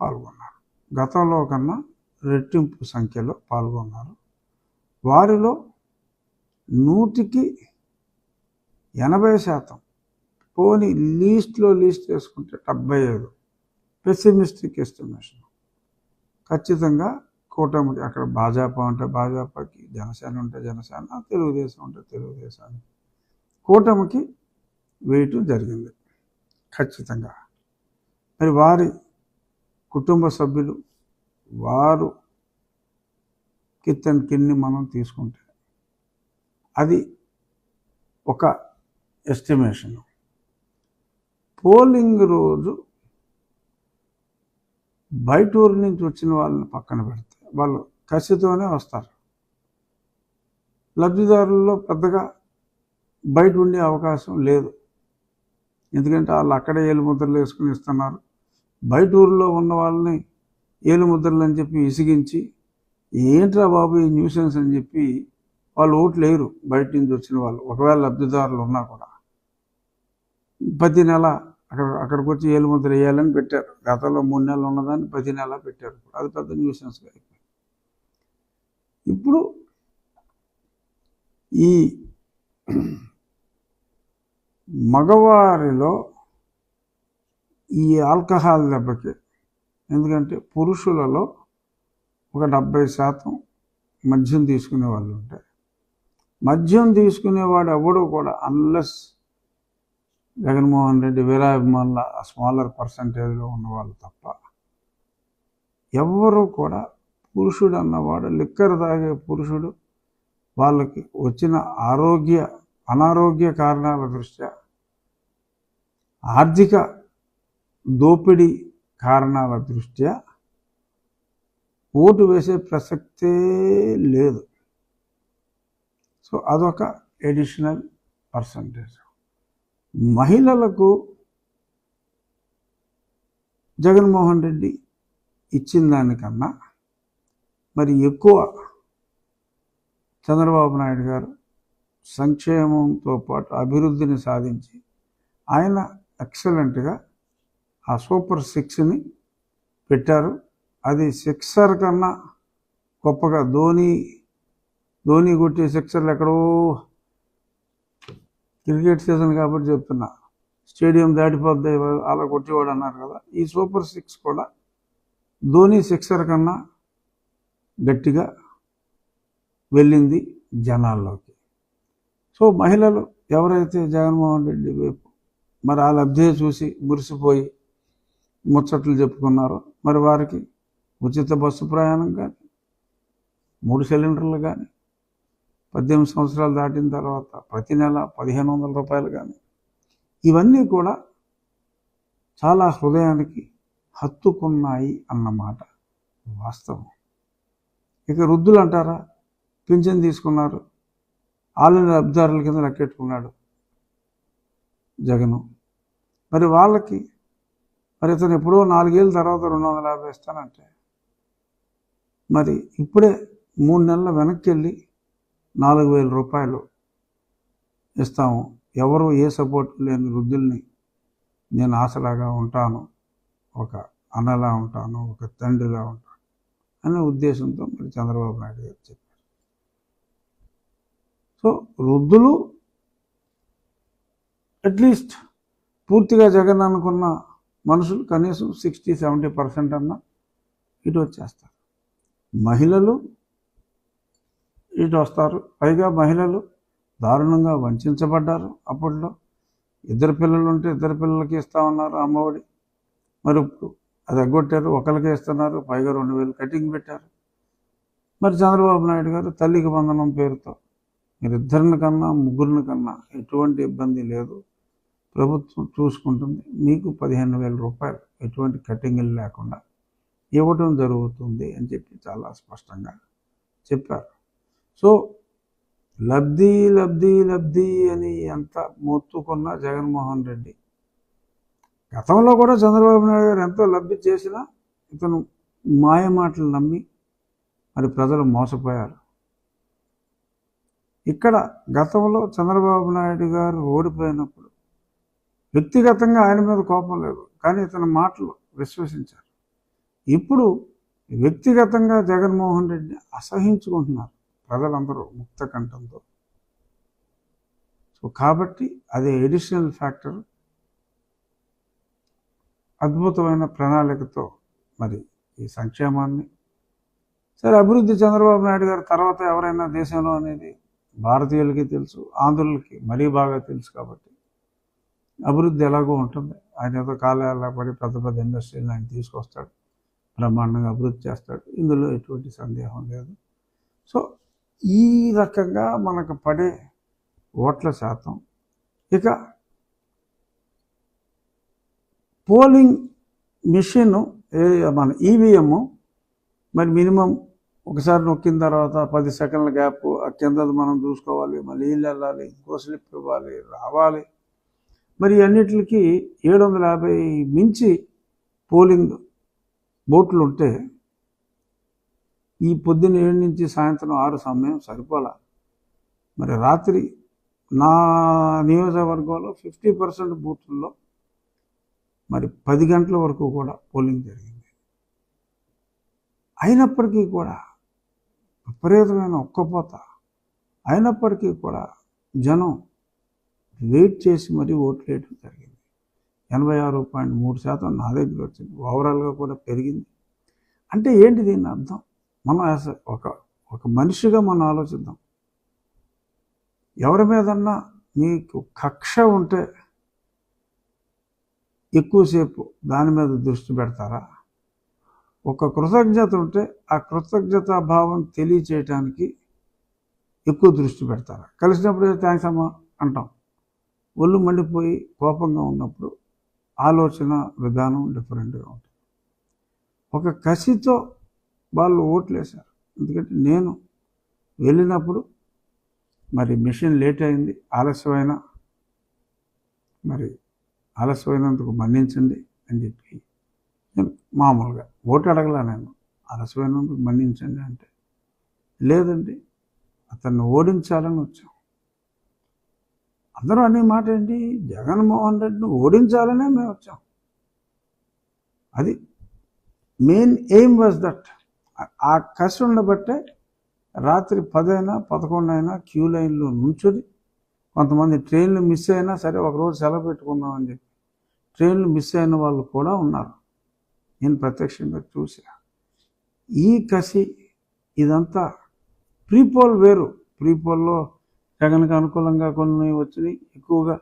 పాల్గొన్నారు. గతంలో కన్నా రెట్టింపు సంఖ్యలో పాల్గొన్నారు. వారిలో నూటికి ఎనభై శాతం పోని లీస్ట్లో లీస్ట్ వేసుకుంటే డెబ్బై ఐదు. పెసిమిస్టిక్ ఎస్టిమేషన్ ఖచ్చితంగా కూటమికి అక్కడ భాజపా ఉంటే భాజపాకి జనసేన ఉంటే జనసేన తెలుగుదేశం ఉంటే తెలుగుదేశానికి కూటమికి వేయటం జరిగింది. ఖచ్చితంగా. మరి వారి కుటుంబ సభ్యులు వారు కిత్తన్ కిన్ని మనం తీసుకుంటే అది ఒక ఎస్టిమేషన్. పోలింగ్ రోజు బయట ఊరి నుంచి వచ్చిన వాళ్ళని పక్కన పెడితే వాళ్ళు కసితోనే వస్తారు. లబ్ధిదారుల్లో పెద్దగా బయట ఉండే అవకాశం లేదు. ఎందుకంటే వాళ్ళు అక్కడే ఏలు ముద్రలు వేసుకుని ఇస్తున్నారు. బయట ఊర్లో ఉన్న వాళ్ళని ఏలుముద్రలు అని చెప్పి ఇసిగించి ఏంట్రా బాబు ఈ న్యూసెన్స్? అని చెప్పి వాళ్ళు ఓట్లు వేయరు. బయట నుంచి వచ్చిన వాళ్ళు ఒకవేళ లబ్ధిదారులు ఉన్నా కూడా. ప్రతి నెల అక్కడ అక్కడికి వచ్చి ఏలుముద్ర వేయాలని పెట్టారు. గతంలో మూడు నెలలు ఉన్నదాన్ని ప్రతి నెల పెట్టారు. అది పెద్ద న్యూసెన్స్ ఇప్పుడు ఈ మగవారిలో ఈ ఆల్కహాల్ దెబ్బకి. ఎందుకంటే పురుషులలో ఒక డెబ్బై శాతం మద్యం తీసుకునే వాళ్ళు ఉంటారు. మద్యం తీసుకునేవాడు ఎవడు కూడా అన్లెస్ జగన్మోహన్ రెడ్డి వీరాభిమానుల స్మాలర్ పర్సంటేజ్లో ఉన్నవాళ్ళు తప్ప ఎవ్వరూ కూడా పురుషుడు అన్నవాడు లిక్కర్ తాగే పురుషుడు వాళ్ళకి వచ్చిన ఆరోగ్య అనారోగ్య కారణాల దృష్ట్యా ఆర్థిక దోపిడీ కారణాల దృష్ట్యా ఓటు వేసే ప్రసక్తే లేదు. సో అదొక ఎడిషనల్ పర్సంటేజ్ మహిళలకు జగన్మోహన్ రెడ్డి ఇచ్చిన దానికన్నా మరి ఎక్కువ చంద్రబాబు నాయుడు గారు సంక్షేమంతో పాటు అభివృద్ధిని సాధించి ఆయన ఎక్సలెంట్గా ఆ సూపర్ సిక్స్ని పెట్టారు. అది సిక్సర్ కన్నా గొప్పగా ధోని ధోని కొట్టే సిక్సర్లు ఎక్కడో క్రికెట్ సీజన్ కాబట్టి చెప్తున్నా. స్టేడియం దాటిపోద్ది అలా కొట్టేవాడు అన్నారు కదా. ఈ సూపర్ సిక్స్ కూడా ధోని సిక్సర్ కన్నా గట్టిగా వెళ్ళింది జనాల్లోకి. సో మహిళలు ఎవరైతే జగన్మోహన్ రెడ్డి వైపు మరి ఆ లబ్ధి చూసి మురిసిపోయి ముచ్చట్లు చెప్పుకున్నారో. మరి వారికి ఉచిత బస్సు ప్రయాణం కానీ మూడు సిలిండర్లు కానీ పద్దెనిమిది సంవత్సరాలు దాటిన తర్వాత ప్రతి నెల పదిహేను వందల రూపాయలు కానీ ఇవన్నీ కూడా చాలా హృదయానికి హత్తుకున్నాయి అన్నమాట వాస్తవం. ఇక వృద్ధులు అంటారా పింఛన్ తీసుకున్నారు ఆల్రెడీ లబ్ధారుల కింద లెక్కెట్టుకున్నాడు జగను. మరి వాళ్ళకి మరి ఇతను ఎప్పుడో నాలుగేళ్ళ తర్వాత రెండు వందల యాభై ఇస్తానంటే. మరి ఇప్పుడే మూడు నెలల వెనక్కి వెళ్ళి నాలుగు వేల రూపాయలు ఇస్తాము. ఎవరు ఏ సపోర్ట్ లేని వృద్ధుల్ని నేను ఆశలాగా ఉంటాను. ఒక అన్నలా ఉంటాను ఒక తండ్రిలా ఉంటాను అనే ఉద్దేశంతో మరి చంద్రబాబు నాయుడు గారు చెప్పారు. సో వృద్ధులు అట్లీస్ట్ పూర్తిగా జగన్ అనుకున్న మనుషులు కనీసం సిక్స్టీ సెవెంటీ పర్సెంట్ అన్న ఇటు వచ్చేస్తారు. మహిళలు ఇటు వస్తారు. పైగా మహిళలు దారుణంగా వంచబడ్డారు అప్పట్లో. ఇద్దరు పిల్లలు ఉంటే ఇద్దరు పిల్లలకి ఇస్తామన్నారు అమ్మఒడి. మరి ఇప్పుడు అది ఎగ్గొట్టారు ఒకరికే ఇస్తున్నారు పైగా రెండు వేలు కటింగ్ పెట్టారు. మరి చంద్రబాబు నాయుడు గారు తల్లికి వందనం పేరుతో. మీరు ఇద్దరిని కన్నా ముగ్గురిని కన్నా ఎటువంటి ఇబ్బంది లేదు. ప్రభుత్వం చూసుకుంటుంది. మీకు పదిహేను వేల రూపాయలు ఎటువంటి కటింగ్లు లేకుండా ఇవ్వటం జరుగుతుంది అని చెప్పి చాలా స్పష్టంగా చెప్పారు. సో లబ్ధి లబ్ధి లబ్ధి అని ఎంత మొత్తుకున్న జగన్మోహన్ రెడ్డి గతంలో కూడా చంద్రబాబు నాయుడు గారు ఎంతో లబ్ధి చేసినా ఇతను మాయ మాటలు నమ్మి మరి ప్రజలు మోసపోయారు. ఇక్కడ గతంలో చంద్రబాబు నాయుడు గారు ఓడిపోయినప్పుడు వ్యక్తిగతంగా ఆయన మీద కోపం లేదు. కానీ ఇతని మాటలు విశ్వసించారు. ఇప్పుడు వ్యక్తిగతంగా జగన్మోహన్ రెడ్డిని అసహించుకుంటున్నారు ప్రజలందరూ ముక్త కంఠంతో. సో కాబట్టి అదే ఎడిషనల్ ఫ్యాక్టర్ అద్భుతమైన ప్రణాళికతో మరి ఈ సంక్షేమాన్ని. సరే అభివృద్ధి చంద్రబాబు నాయుడు గారి తర్వాత ఎవరైనా దేశంలో అనేది భారతీయులకి తెలుసు ఆంధ్రులకి మరీ బాగా తెలుసు కాబట్టి అభివృద్ధి ఎలాగో ఉంటుంది. ఆయన ఏదో కాలాల పడి పెద్ద పెద్ద ఇండస్ట్రీలు ఆయన తీసుకొస్తాడు. బ్రహ్మాండంగా అభివృద్ధి చేస్తాడు. ఇందులో ఎటువంటి సందేహం లేదు. సో ఈ రకంగా మనకు పడే ఓట్ల శాతం ఇక పోలింగ్ మిషన్ మన ఈవీఎం మరి మినిమం ఒకసారి నొక్కిన తర్వాత పది సెకండ్ల గ్యాప్ ఆ కిందది మనం చూసుకోవాలి మళ్ళీ వెళ్ళాలి ఇంకో స్లిప్ ఇవ్వాలి రావాలి. మరి అన్నిటికి ఏడు వందల యాభై మించి పోలింగ్ బోట్లు ఉంటే ఈ పొద్దున్న ఏడు నుంచి సాయంత్రం ఆరు సమయం సరిపోలా. మరి రాత్రి నా నియోజకవర్గంలో ఫిఫ్టీ పర్సెంట్ బూత్ల్లో మరి పది గంటల వరకు కూడా పోలింగ్ జరిగింది. అయినప్పటికీ కూడా విపరీతమైన ఒక్కపోత అయినప్పటికీ కూడా జనం వెయిట్ చేసి మరీ ఓట్లు వేయడం జరిగింది. ఎనభై ఆరు పాయింట్ మూడు శాతం నా దగ్గర వచ్చింది. ఓవరాల్గా కూడా పెరిగింది. అంటే ఏంటి దీని అర్థం? మనం యాజ్ ఒక ఒక మనిషిగా మనం ఆలోచిద్దాం. ఎవరి మీదన్నా మీకు కక్ష ఉంటే ఎక్కువసేపు దాని మీద దృష్టి పెడతారా? ఒక కృతజ్ఞత ఉంటే ఆ కృతజ్ఞత భావం తెలియచేయటానికి ఎక్కువ దృష్టి పెడతారా? కలిసినప్పుడు థ్యాంక్స్ అమ్మా అంటాం. ఒళ్ళు మండిపోయి కోపంగా ఉన్నప్పుడు ఆలోచన విధానం డిఫరెంట్గా ఉంటుంది. ఒక కసితో వాళ్ళు ఓట్లేశారు. ఎందుకంటే నేను వెళ్ళినప్పుడు మరి మిషన్ లేట్ అయింది ఆలస్యమైన మరి ఆలస్యమైనందుకు మన్నించండి అని చెప్పి నేను మామూలుగా ఓటు అడగలా నేను. ఆలస్యమైనందుకు మన్నించండి అంటే లేదండి అతన్ని ఓడించాలని వచ్చాం. అందరూ అనే మాట ఏంటి? జగన్మోహన్ రెడ్డిని ఓడించాలనే మేము వచ్చాం. అది మెయిన్ ఎయిమ్ వాజ్ దట్. ఆ కసి ఉండబట్టే రాత్రి పదైనా పదకొండు అయినా క్యూ లైన్లో నుంచుని కొంతమంది ట్రైన్లు మిస్ అయినా సరే ఒకరోజు సెలవు పెట్టుకుందామని చెప్పి ట్రైన్లు మిస్ అయిన వాళ్ళు కూడా ఉన్నారు. నేను ప్రత్యక్షంగా చూసా ఈ కసి ఇదంతా ప్రీపోల్ వేరు. ప్రీపోల్లో జగన్కి అనుకూలంగా కొన్ని వచ్చినాయి. ఎక్కువగా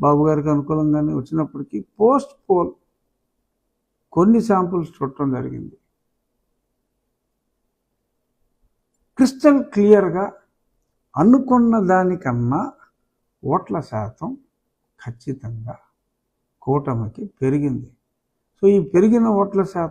బాబు గారికి అనుకూలంగానే వచ్చినప్పటికీ పోస్ట్ పోల్ కొన్ని శాంపుల్స్ చూడటం జరిగింది. క్రిస్టల్ క్లియర్గా అనుకున్న దానికన్నా ఓట్ల శాతం ఖచ్చితంగా కూటమికి పెరిగింది. సో ఈ పెరిగిన ఓట్ల శాతం